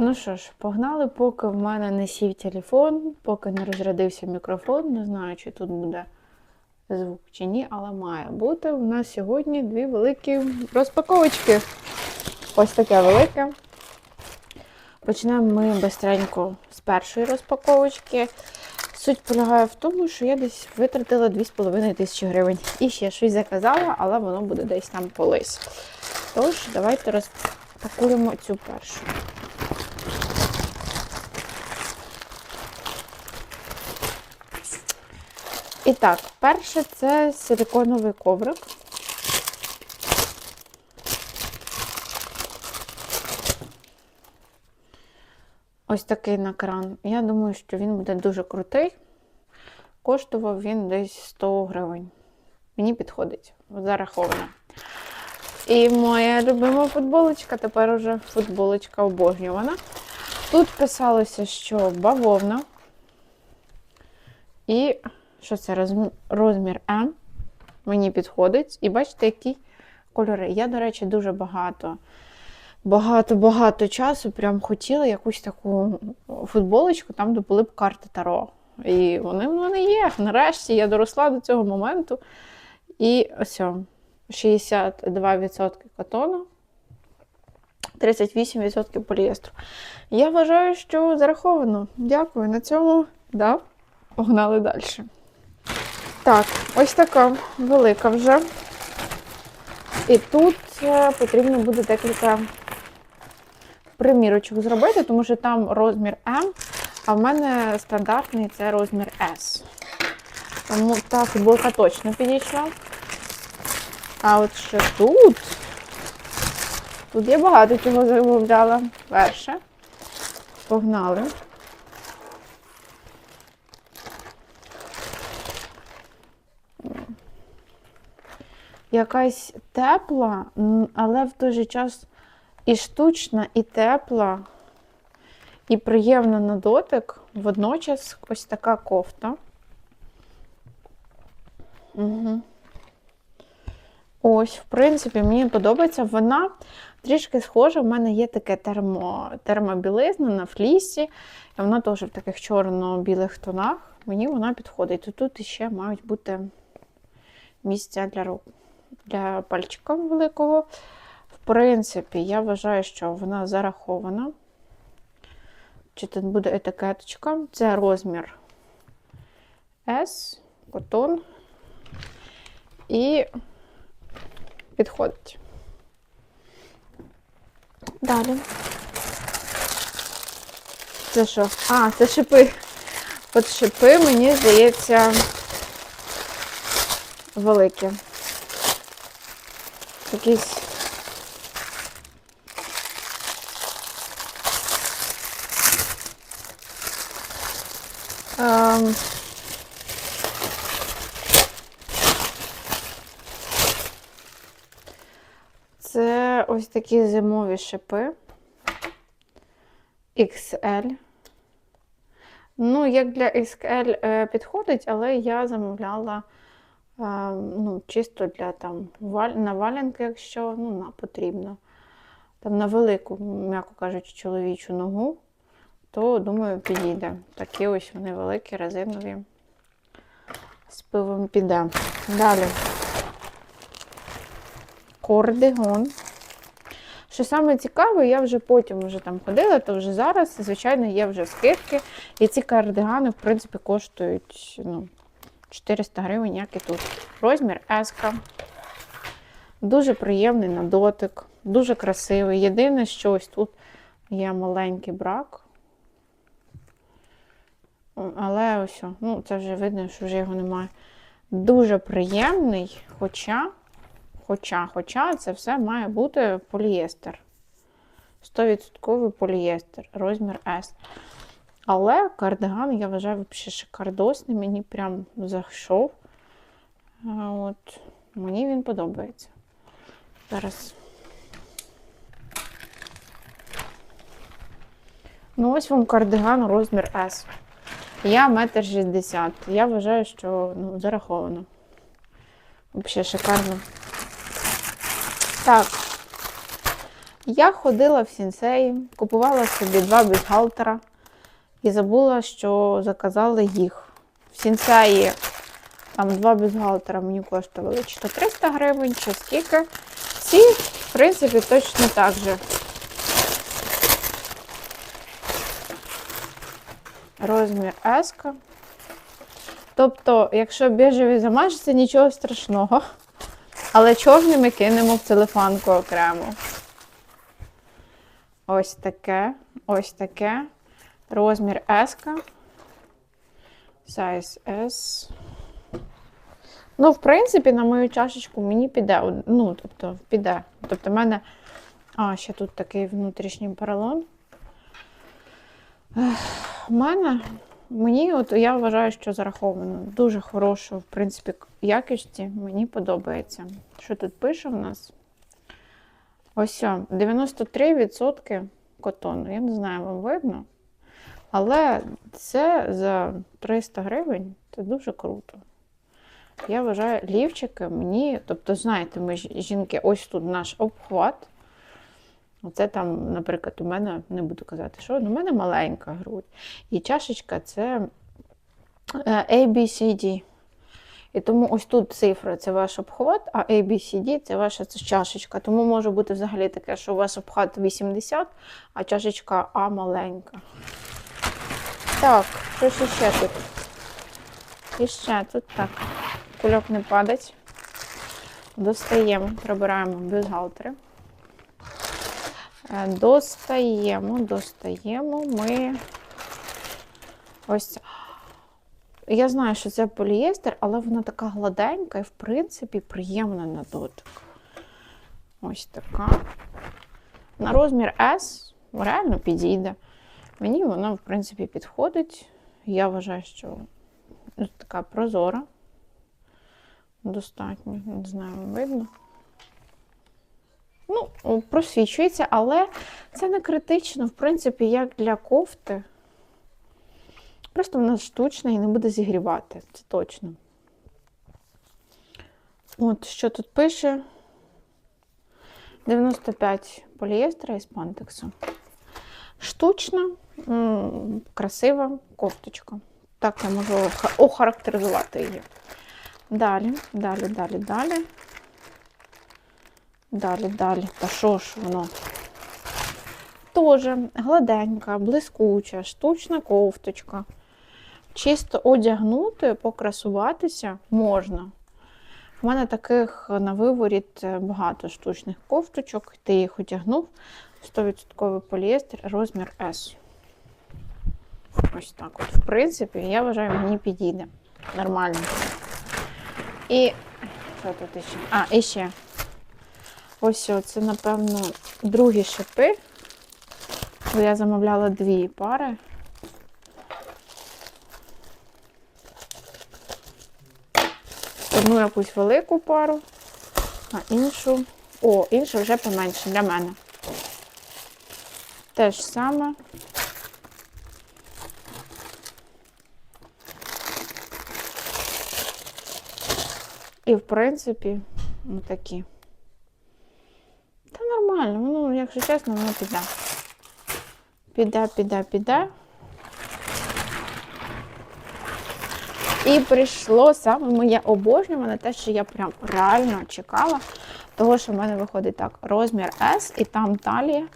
Ну що ж, погнали, поки в мене не сів телефон, поки не розрядився мікрофон. Не знаю, чи тут буде звук чи ні, але має бути. У нас сьогодні дві великі розпаковочки. Ось таке велике. Почнемо ми бистренько з першої розпаковочки. Суть полягає в тому, що я десь витратила 2,5 тисячі гривень. І ще щось заказала, але воно буде десь там колись. Тож, давайте розпакуємо цю першу. І так, перше це силиконовий коврик. Ось такий на кран. Я думаю, що він буде дуже крутий. Коштував він десь 100 гривень. Мені підходить, зараховано. І моя любима футболочка, тепер уже футболочка обожнювана. Тут писалося, що бавовна. І що це розм- розмір М. Мені підходить. І бачите, які кольори. Я, до речі, дуже багато, багато-багато часу прям хотіла якусь таку футболочку, там, де були б карти Таро. І вони в мене є. Нарешті я доросла до цього моменту. І ось 62% катону, 38% поліестру. Я вважаю, що зараховано. Дякую. На цьому да, погнали далі. Так, ось така велика вже. І тут е, потрібно буде декілька примірочок зробити, тому що там розмір М, а в мене стандартний це розмір S. Тому та футболка точно підійшла. А от ще тут. Тут я багато чого замовляла. Перше. Погнали. Якась тепла, але в той же час і штучна, і тепла, і приємна на дотик. Водночас ось така кофта. Угу. Ось, в принципі, мені подобається. Вона трішки схожа. В мене є таке термо, термобілизна на флісі. І вона теж в таких чорно-білих тонах. Мені вона підходить. І тут ще мають бути місця для рук, для пальчика великого. В принципі, я вважаю, що вона зарахована. Чи тут буде етикеточка? Це розмір S, котон. І підходить. Далі. Це що? А, це шипи. От шипи, мені здається, великі. Якісь. Ем... Це ось такі зимові шипи XL. Ну, як для XL е, підходить, але я замовляла ну, чисто для там на валянки, якщо ну, на, потрібно. Там на велику, м'яко кажучи, чоловічу ногу, то думаю, підійде. Такі ось вони великі, резинові. З пивом піде. Далі. Кордигон. Що саме цікаве, я вже потім вже там ходила, то вже зараз, звичайно, є вже скидки. І ці кардигани, в принципі, коштують ну, 400 гривень, як і тут. Розмір S. Дуже приємний на дотик, дуже красивий. Єдине, що ось тут є маленький брак. Але ось, ну, це вже видно, що вже його немає. Дуже приємний, хоча. Хоча, хоча це все має бути полієстер. 100% полієстер, розмір S. Але кардиган, я вважаю, взагалі шикардосний, мені прям зайшов. От, мені він подобається. Зараз. Ну, ось вам кардиган розмір S. Я метр шістдесят. Я вважаю, що ну, зараховано. Взагалі шикарно. Так. Я ходила в сінсеї, купувала собі два бюстгальтера і забула, що заказала їх. В сінсеї там два бюстгальтера мені коштували чи то 300 гривень, чи скільки. Ці, в принципі, точно так же. Розмір S. Тобто, якщо біжеві замажеться, нічого страшного. Але чорний ми кинемо в целефанку окремо. Ось таке, ось таке. Розмір S. Size S. Ну, в принципі, на мою чашечку мені піде. Ну, тобто, піде. Тобто, в мене. А, ще тут такий внутрішній поролон. У мене, мені, от я вважаю, що зараховано дуже хорошу, в принципі, якості. Мені подобається. Що тут пише в нас? Ось 93% котону. Я не знаю, вам видно. Але це за 300 гривень це дуже круто. Я вважаю, лівчики мені, тобто, знаєте, ми жінки, ось тут наш обхват. Оце там, наприклад, у мене, не буду казати, що, у мене маленька грудь. І чашечка це е, ABCD. І тому ось тут цифра це ваш обхват, а ABCD це ваша чашечка. Тому може бути взагалі таке, що у вас обхват 80, а чашечка А маленька. Так, що ж ще тут? І ще тут так. Кульок не падать. Достаємо, прибираємо бюстгальтери. Е, Достаємо, достаємо ми ось. Я знаю, що це полієстер, але вона така гладенька і, в принципі, приємна на дотик. Ось така. На розмір S реально підійде. Мені вона, в принципі, підходить. Я вважаю, що така прозора. Достатньо, не знаю, видно. Ну, просвічується, але це не критично, в принципі, як для кофти. Просто вона штучна і не буде зігрівати, це точно. От, що тут пише? 95 полієстера із пантексу. Штучна, красива кофточка. Так я можу охарактеризувати її. Далі, далі, далі, далі. Далі, далі. Та що ж воно? Тоже гладенька, блискуча, штучна кофточка. Чисто одягнути, покрасуватися можна. У мене таких на виворіт е, багато штучних кофточок. Ти їх одягнув. 100% поліестер, розмір S. Ось так от. В принципі, я вважаю, мені підійде. Нормально. І що тут іще? А, і ще. Ось це, напевно, другі шипи. Бо я замовляла дві пари. Одну якусь велику пару, а іншу. О, інша вже поменше для мене. Те ж саме. І, в принципі, такі. Та нормально, ну, якщо чесно, воно піде. Піде, піде, піде. І прийшло саме моє обожнюване, те, що я прям реально чекала. Того, що в мене виходить так: розмір S, і там талія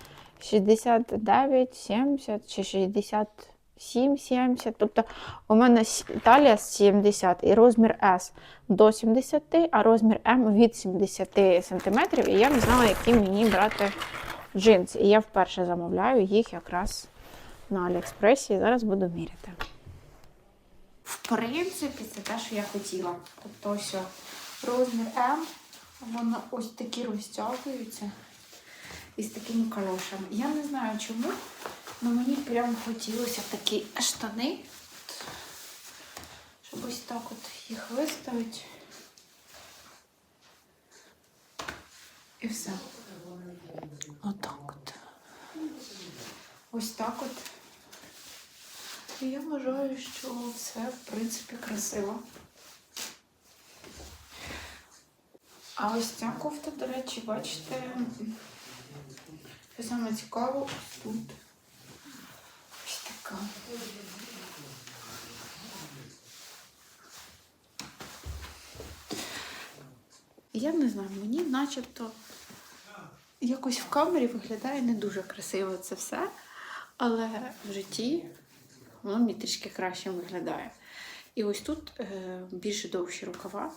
69, 70 чи 67, 70. Тобто у мене талія 70 і розмір S до 70, а розмір M від 70 см. І я не знала, які мені брати джинси. І я вперше замовляю їх якраз на Аліекспресі. І зараз буду міряти. В принципі, це те, що я хотіла. Тобто ось розмір М, воно ось такі розтягуються із такими калошами. Я не знаю чому, але мені прям хотілося такі штани, щоб ось так от їх виставити. І все. Отак от. Ось так от. І я вважаю, що це, в принципі, красиво. А ось ця кофта, до речі, бачите, Що саме цікаво, тут. Ось така. Я не знаю, мені начебто якось в камері виглядає не дуже красиво це все, але в житті воно мені трішки краще виглядає. І ось тут е, більш довші рукава,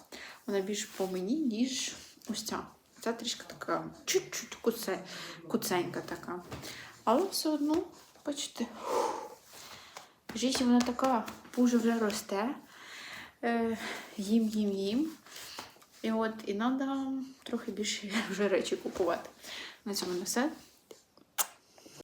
вона більш по мені, ніж ось ця. Ця трішки така чуть-чуть куце, куценька така. Але все одно, бачите, життя вона така дуже вже росте. Е, їм, їм, їм. І от і треба трохи більше вже речі купувати. На цьому не все.